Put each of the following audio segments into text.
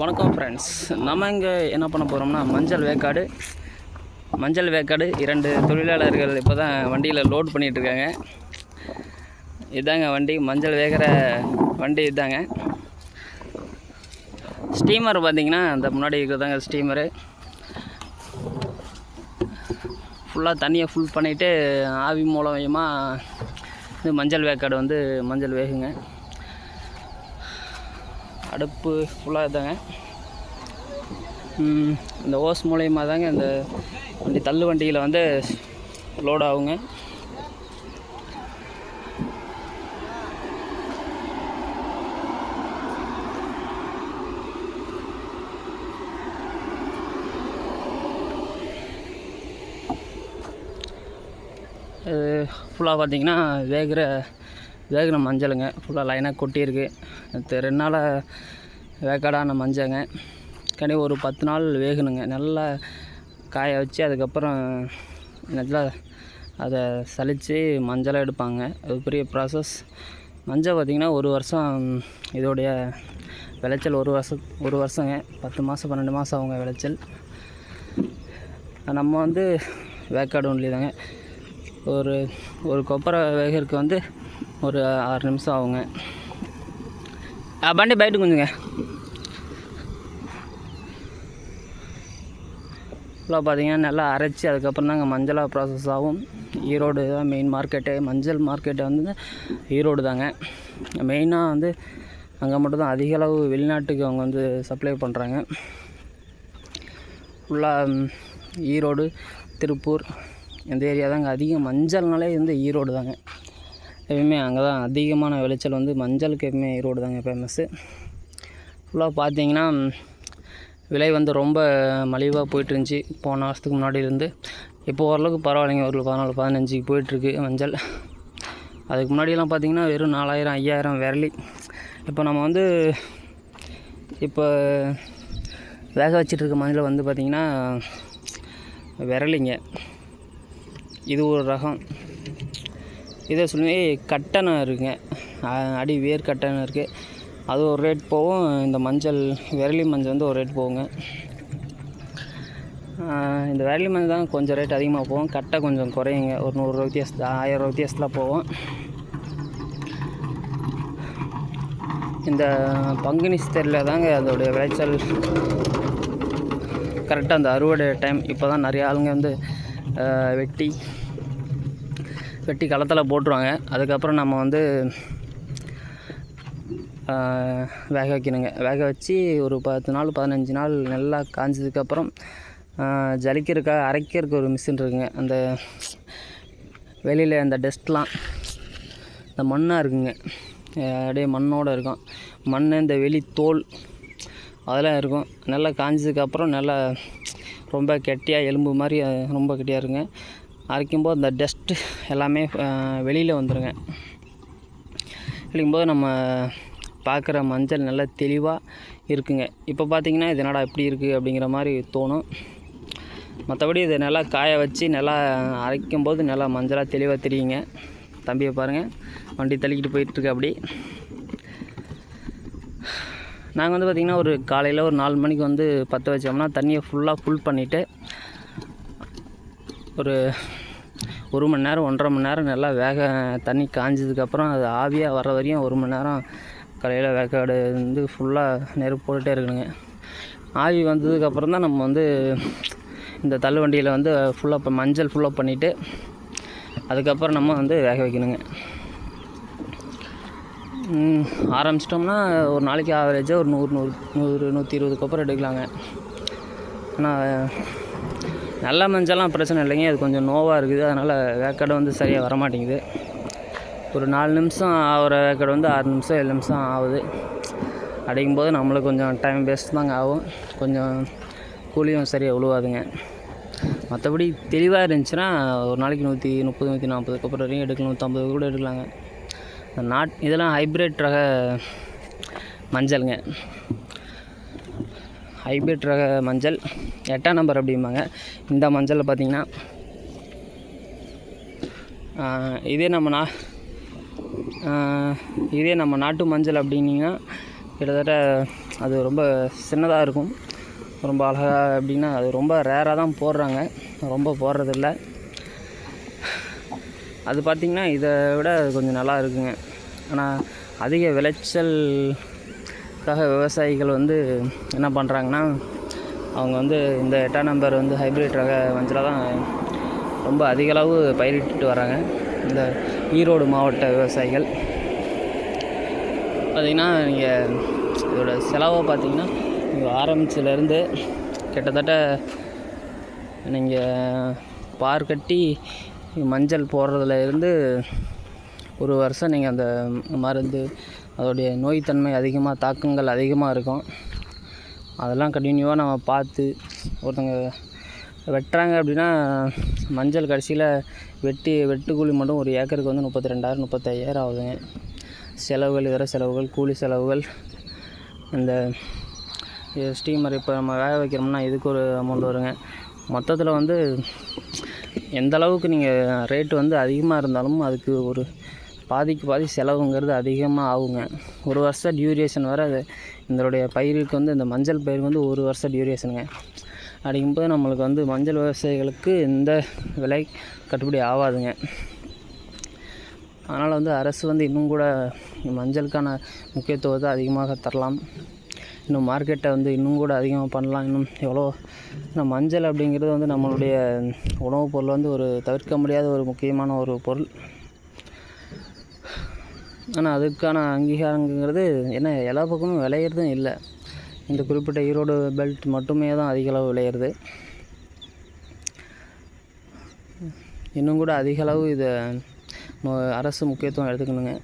வணக்கம் ஃப்ரெண்ட்ஸ் நம்ம இங்கே என்ன பண்ண போகிறோம்னா மஞ்சள் வேக்காடு மஞ்சள் வேக்காடு இரண்டு தொழிலாளர்கள் இப்போ தான் வண்டியில் லோட் பண்ணிகிட்ருக்காங்க இதாங்க வண்டி மஞ்சள் வேகிற வண்டி இதாங்க. ஸ்டீமர் பார்த்திங்கன்னா அந்த முன்னாடி இருக்கிறதாங்க ஸ்டீமரு ஃபுல்லாக தண்ணியை ஃபுல் பண்ணிவிட்டு ஆவி மூலயமா இது மஞ்சள் வேக்காடு வந்து மஞ்சள் வேகுங்க. அடுப்பு ஃபுல்லாக இதாங்க. இந்த ஓஸ் மூலயமா தாங்க இந்த வண்டி தள்ளு வண்டியில் வந்து லோட் ஆகுங்க. இது ஃபுல்லாக பார்த்தீங்கன்னா வேகிற வேகிற மஞ்சளுங்க. ஃபுல்லாக லைனாக கொட்டியிருக்கு. ரெண்டு நாளாக வேக்காடான மஞ்சங்க. கனி ஒரு பத்து நாள் வேகணுங்க. நல்லா காய வச்சு அதுக்கப்புறம் நல்லா அதை சலித்து மஞ்சளாக எடுப்பாங்க. அது பெரிய ப்ராசஸ் மஞ்சள் பார்த்திங்கன்னா ஒரு வருஷம் இதோடைய விளைச்சல் ஒரு வருஷம் ஒரு வருஷங்க. பத்து மாதம் பன்னெண்டு மாதம் ஆகுங்க விளைச்சல். நம்ம வந்து வேக்காடு ஒன்லி தாங்க ஒரு ஒரு கொப்பரை வேகறதுக்கு வந்து ஒரு ஆறு நிமிஷம் ஆகுங்க. வண்டி பயிட்டு கொஞ்சங்க. ஃபுல்லாக பார்த்தீங்கன்னா நல்லா அரைச்சி அதுக்கப்புறம் தாங்க மஞ்சளாக ப்ராசஸ் ஆகும். ஈரோடு தான் மெயின் மார்க்கெட்டு மஞ்சள் மார்க்கெட்டு வந்து ஈரோடு தாங்க. மெயினாக வந்து அங்கே மட்டும்தான் அதிக அளவு வெளிநாட்டுக்கு அவங்க வந்து சப்ளை பண்ணுறாங்க ஃபுல்லாக ஈரோடு திருப்பூர் இந்த ஏரியா தான் அங்கே அதிகம் மஞ்சள்னாலே வந்து ஈரோடு தாங்க. எப்பயுமே அங்கே தான் அதிகமான விளைச்சல் வந்து மஞ்சளுக்கு எப்பயுமே ஈரோடு தாங்க ஃபேமஸ்ஸு ஃபுல்லாக பார்த்தீங்கன்னா விலை வந்து ரொம்ப மலிவாக போயிட்டு இருந்துச்சு போன வருஷத்துக்கு முன்னாடி இருந்து. இப்போ ஓரளவுக்கு பரவாயில்லைங்க. ஒரு பதினாலு பதினஞ்சுக்கு போயிட்டுருக்கு மஞ்சள். அதுக்கு முன்னாடியெல்லாம் பார்த்தீங்கன்னா வெறும் நாலாயிரம் ஐயாயிரம் விரலி. இப்போ நம்ம வந்து இப்போ வேக வச்சிட்ருக்க மஞ்சள் வந்து பார்த்திங்கன்னா விரலிங்க. இது ஒரு ரகம். இதே ஏய் கட்டணம் இருக்குங்க. அடி வேர் கட்டணம் இருக்குது அது ஒரு ரேட் போகும். இந்த மஞ்சள் விரலி மஞ்சள் வந்து ஒரு ரேட் போகுங்க. இந்த விரலி மஞ்சள் தான் கொஞ்சம் ரேட் அதிகமாக போகும். கட்டை கொஞ்சம் குறையுங்க. ஒரு நூறுரூவா வித்தியாசத்தில் ஆயிரம் வித்தியாசத்தில் போகும். இந்த பங்குனி சித்தரில் தாங்க அதோடைய விளைச்சல் கரெக்டாக அந்த அறுவடை டைம் இப்போ தான் நிறைய ஆளுங்க வந்து வெட்டி வெட்டி களத்தில் போட்டுருவாங்க. அதுக்கப்புறம் நம்ம வந்து வேக வைக்கணுங்க. வேக வச்சு ஒரு பத்து நாள் பதினஞ்சு நாள் நல்லா காஞ்சதுக்கப்புறம் ஜலிக்கிறதுக்காக அரைக்கிறதுக்கு ஒரு மிஷின் இருக்குங்க. அந்த வெளியில் அந்த டஸ்ட்லாம் இந்த மண்ணாக இருக்குங்க. அப்படியே மண்ணோடு இருக்கும். மண் இந்த வெளி தோல் அதெல்லாம் இருக்கும். நல்லா காஞ்சதுக்கப்புறம் நல்லா ரொம்ப கெட்டியாக எலும்பு மாதிரி ரொம்ப கெட்டியாக இருக்குங்க. அரைக்கும்போது அந்த டஸ்ட்டு எல்லாமே வெளியில் வந்துடுங்க வெளியும்போது நம்ம பார்க்குற மஞ்சள் நல்லா தெளிவாக இருக்குங்க. இப்போ பார்த்தீங்கன்னா இது என்னடா இப்படி இருக்குது அப்படிங்கிற மாதிரி தோணும். மற்றபடி இதை நல்லா காய வச்சு நல்லா அரைக்கும்போது நல்லா மஞ்சளாக தெளிவாக தெரியுங்க. தம்பியை பாருங்கள் வண்டி தள்ளிக்கிட்டு போயிட்டுருக்கு அப்படி. நாங்கள் வந்து பார்த்திங்கன்னா ஒரு காலையில் ஒரு நாலு மணிக்கு வந்து பற்ற வச்சோம்னா தண்ணியை ஃபுல்லாக ஃபுல் பண்ணிவிட்டு ஒரு ஒரு மணி நேரம் ஒன்றரை மணி நேரம் நல்லா வேக தண்ணி காஞ்சதுக்கப்புறம் அது ஆவியாக வர வரையும் ஒரு மணி நேரம் கலையில் வேக்காடு வந்து ஃபுல்லாக நெருப்பு போட்டுகிட்டே இருக்கணுங்க. ஆவி வந்ததுக்கப்புறம் தான் நம்ம வந்து இந்த தள்ளுவண்டியில் வந்து ஃபுல்லாக இப்போ மஞ்சள் ஃபுல்லாக பண்ணிவிட்டு அதுக்கப்புறம் நம்ம வந்து வேக வைக்கணுங்க. ஆரம்பிச்சிட்டோம்னா ஒரு நாளைக்கு ஆவரேஜாக ஒரு நூறு நூறு நூறு நூற்றி இருபதுக்கு அப்புறம் எடுக்கலாங்க. ஆனால் நல்ல மஞ்சள்லாம் பிரச்சனை இல்லைங்க. அது கொஞ்சம் நோவாக இருக்குது. அதனால் வேக்காடு வந்து சரியாக வர மாட்டேங்குது ஒரு நாலு நிமிஷம் ஆகிற வேக்காடு வந்து ஆறு நிமிஷம் ஏழு நிமிஷம் ஆகுது. அடிக்கும்போது நம்மளுக்கு கொஞ்சம் டைம் வேஸ்ட் தாங்க ஆகும். கொஞ்சம் கூலியும் சரியாக உழுவாதுங்க. மற்றபடி தெளிவாக இருந்துச்சுன்னா ஒரு நாளைக்கு நூற்றி முப்பது நூற்றி நாற்பதுக்கு அப்புறம் வரையும் எடுக்கலாம். நூற்றம்பது கூட எடுக்கலாங்க. நாட் இதெல்லாம் ஹைப்ரிட் ரக மஞ்சளுங்க. ஹைபிரிட் ரக மஞ்சள். எட்டாம் நம்பர் அப்படிம்பாங்க. இந்த மஞ்சளில் பார்த்திங்கன்னா இதே நம்ம நா இதே நம்ம நாட்டு மஞ்சள் அப்படின்னீங்கன்னா கிட்டத்தட்ட அது ரொம்ப சின்னதாக இருக்கும். ரொம்ப அழகாக அப்படின்னா அது ரொம்ப ரேராக தான் போடுறாங்க. ரொம்ப போடுறதில்ல. அது பார்த்திங்கன்னா இதை விட அது கொஞ்சம் நல்லா இருக்குங்க. ஆனால் அதிக விளைச்சல் அதுக்காக விவசாயிகள் வந்து என்ன பண்ணுறாங்கன்னா அவங்க வந்து இந்த எட்டாம் நம்பர் வந்து ஹைப்ரிட் ரக மஞ்சளாக தான் ரொம்ப அதிகளவு பயிரிட்டு வராங்க. இந்த ஈரோடு மாவட்ட விவசாயிகள். பார்த்திங்கன்னா நீங்கள் இதோட செலவை பார்த்தீங்கன்னா நீங்கள் ஆரம்பிச்சிலேருந்து கிட்டத்தட்ட நீங்கள் பார் கட்டி மஞ்சள் போடுறதுலேருந்து ஒரு வருஷம் நீங்கள் அந்த மருந்து அதோடைய நோய்த்தன்மை அதிகமாக தாக்கங்கள் அதிகமாக இருக்கும். அதெல்லாம் கண்டினியூவாக நம்ம பார்த்து ஒருத்தங்க வெட்டுறாங்க அப்படின்னா மஞ்சள் கடைசியில் வெட்டி வெட்டு கூலி மட்டும் ஒரு ஏக்கருக்கு வந்து முப்பத்தி ரெண்டாயிரம் முப்பத்தையாயிரம் ஆகுதுங்க. செலவுகள் இதர செலவுகள் கூலி செலவுகள் இந்த ஸ்டீமர் இப்போ நம்ம வேக வைக்கிறோம்னா இதுக்கு ஒரு அமௌண்ட் வருங்க. மொத்தத்தில் வந்து எந்த அளவுக்கு நீங்கள் ரேட்டு வந்து அதிகமாக இருந்தாலும் அதுக்கு ஒரு பாதிக்கு பாதி செலவுங்கிறது அதிகமாக ஆகுங்க. ஒரு வருஷம் டியூரேஷன் வர அது இதனுடைய பயிருக்கு வந்து இந்த மஞ்சள் பயிருக்கு வந்து ஒரு வருஷம் டியூரேஷனுங்க அப்படிங்கும்போது நம்மளுக்கு வந்து மஞ்சள் விவசாயிகளுக்கு எந்த விலை கட்டுப்படி ஆகாதுங்க அதனால் வந்து அரசு வந்து இன்னும் கூட மஞ்சளுக்கான முக்கியத்துவத்தை அதிகமாக தரலாம். இன்னும் மார்க்கெட்டை வந்து இன்னும் கூட அதிகமாக பண்ணலாம். இன்னும் எவ்வளோ இந்த மஞ்சள் அப்படிங்கிறது வந்து நம்மளுடைய உணவுப் பொருள் வந்து ஒரு தவிர்க்க முடியாத ஒரு முக்கியமான ஒரு பொருள். ஆனால் அதுக்கான அங்கீகாரங்கிறது என்ன எல்லா பக்கமும் விளையிறதும் இல்லை. இந்த குறிப்பிட்ட ஈரோடு பெல்ட் மட்டுமே தான் அதிக அளவு விளையிறது. இன்னும் கூட அதிக அளவு இதை அரசு முக்கியத்துவம் எடுத்துக்கணுங்க.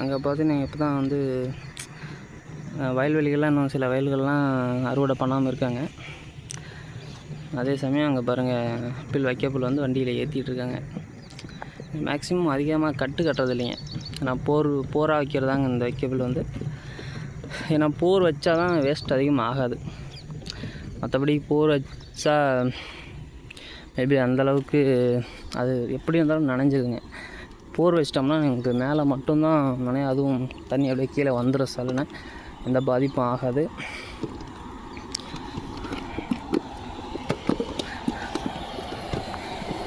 அங்கே பார்த்தீங்கன்னா இப்போ தான் வந்து வயல்வெளிகள்லாம் இன்னும் சில வயல்கள்லாம் அறுவடை பண்ணாமல் இருக்காங்க. அதே சமயம் அங்கே பாருங்கள் புல் வைக்கப்புல் வந்து வண்டியில் ஏற்றிட்டு இருக்காங்க. மேக்ஸிமம் அதிகமாக கட்டு கட்டுறது இல்லைங்க ஏன்னா போர் போராக வைக்கிறதாங்க இந்த வைக்கபிள் வந்து. ஏன்னா போர் வச்சா தான் வேஸ்ட் அதிகமாக ஆகாது. மற்றபடி போர் வச்சா மேபி அந்தளவுக்கு அது எப்படி இருந்தாலும் நனைஞ்சிதுங்க போர் வச்சிட்டோம்னா எனக்கு மேலே மட்டும்தான் நனைய அதுவும் தண்ணி அப்படியே கீழே வந்துடும் சல்லுன்னு. எந்த பாதிப்பும் ஆகாது.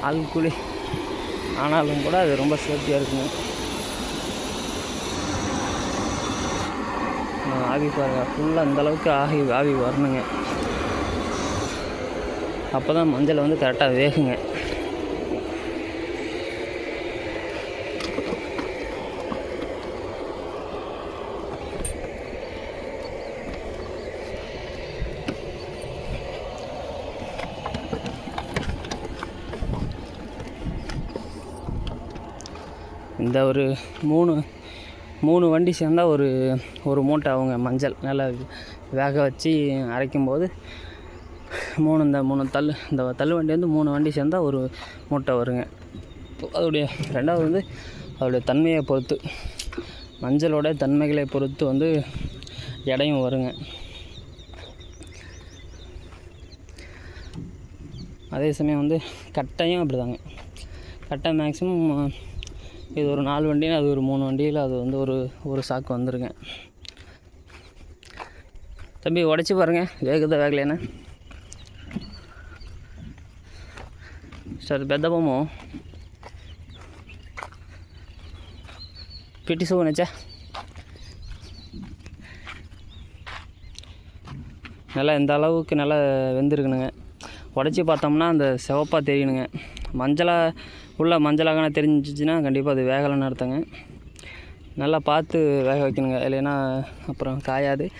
அதுக்குள்ளே கூலி ஆனாலும் கூட அது ரொம்ப சேஃப்டியாக இருக்குங்க. ஆவி பாருங்க. ஃபுல்லாக அந்தளவுக்கு ஆகி ஆவி வரணுங்க. அப்போ தான் மஞ்சள் வந்து கரெக்டாக வேகுங்க. இந்த ஒரு மூணு மூணு வண்டி சேர்ந்தால் ஒரு ஒரு மூட்டை அவங்க மஞ்சள். நல்லா வேக வச்சு அரைக்கும்போது மூணு இந்த மூணு தள்ளு இந்த தள்ளு வண்டி வந்து மூணு வண்டி சேர்ந்தா ஒரு மூட்டை வருங்க. அதோடைய ரெண்டாவது வந்து அதோடைய தன்மையை பொறுத்து மஞ்சளோட தன்மைகளை பொறுத்து வந்து எடையும் வருங்க. அதே சமயம் வந்து கட்டையும் அப்படிதாங்க. கட்டை மேக்ஸிமம் இது ஒரு நாலு வண்டினா அது ஒரு மூணு வண்டியில் அது வந்து ஒரு ஒரு சாக்கு வந்துருங்க தம்பி உடச்சி பாருங்க வேகுதா வேகலைன்னு సరే పెద్ద బొమ్మ పెట్టి సోనచ్చా நல்லா இந்த அளவுக்கு நல்லா வெந்திருக்கணுங்க உடச்சி பார்த்தோம்னா அந்த சிவப்பாக தெரியணுங்க மஞ்சளாக உள்ளே மஞ்சளாகனா தெரிஞ்சிச்சுன்னா கண்டிப்பாக அது வேகலைன்னு அர்த்தங்க. நல்லா பார்த்து வேக வைக்கணுங்க. இல்லைன்னா அப்புறம் காயாது.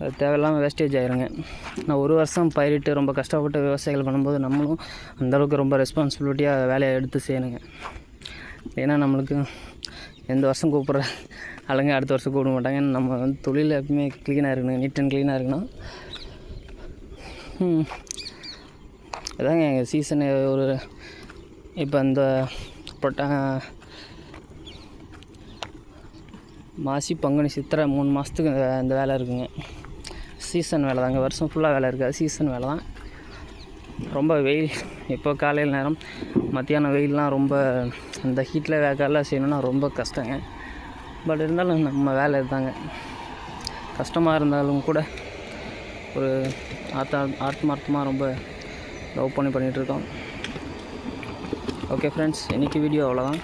அது தேவையில்லாமல் வேஸ்டேஜ் ஆயிருங்க. நான் ஒரு வருஷம் பயிரிட்டு ரொம்ப கஷ்டப்பட்டு விவசாயிகள் பண்ணும்போது நம்மளும் அந்தளவுக்கு ரொம்ப ரெஸ்பான்சிபிலிட்டியாக வேலையை எடுத்து செய்யணுங்க. ஏன்னா நம்மளுக்கு எந்த வருஷம் கூப்பிட்ற ஆளுங்க அடுத்த வருஷம் கூப்பிட மாட்டாங்க. நம்ம வந்து தொழில் எப்பவுமே க்ளீனாக இருக்கணும். நீட் அண்ட் க்ளீனாக இருக்கணும். ம். அதாங்க எங்கள் சீசனு ஒரு இப்போ இந்த பொட்டா மாசி பங்குனி சித்திரை மூணு மாதத்துக்கு இந்த இந்த வேலை இருக்குங்க. சீசன் வேலை தாங்க. வருஷம் ஃபுல்லாக வேலை இருக்காது. சீசன் வேலை தான். ரொம்ப வெயில். இப்போ காலையில் நேரம். மத்தியானம் வெயில்லாம் ரொம்ப இந்த ஹீட்டில் வேக்காலாம் செய்யணும்னா ரொம்ப கஷ்டங்க. பட் இருந்தாலும் நம்ம வேலை இருந்தாங்க கஷ்டமாக இருந்தாலும் கூட ஒரு ஆத்தா ஆத்மார்த்தமாக ரொம்ப லவ் பண்ணி பண்ணிகிட்ருக்கோம் ஓகே ஃப்ரெண்ட்ஸ் இன்றைக்கி வீடியோ அவ்வளோதான்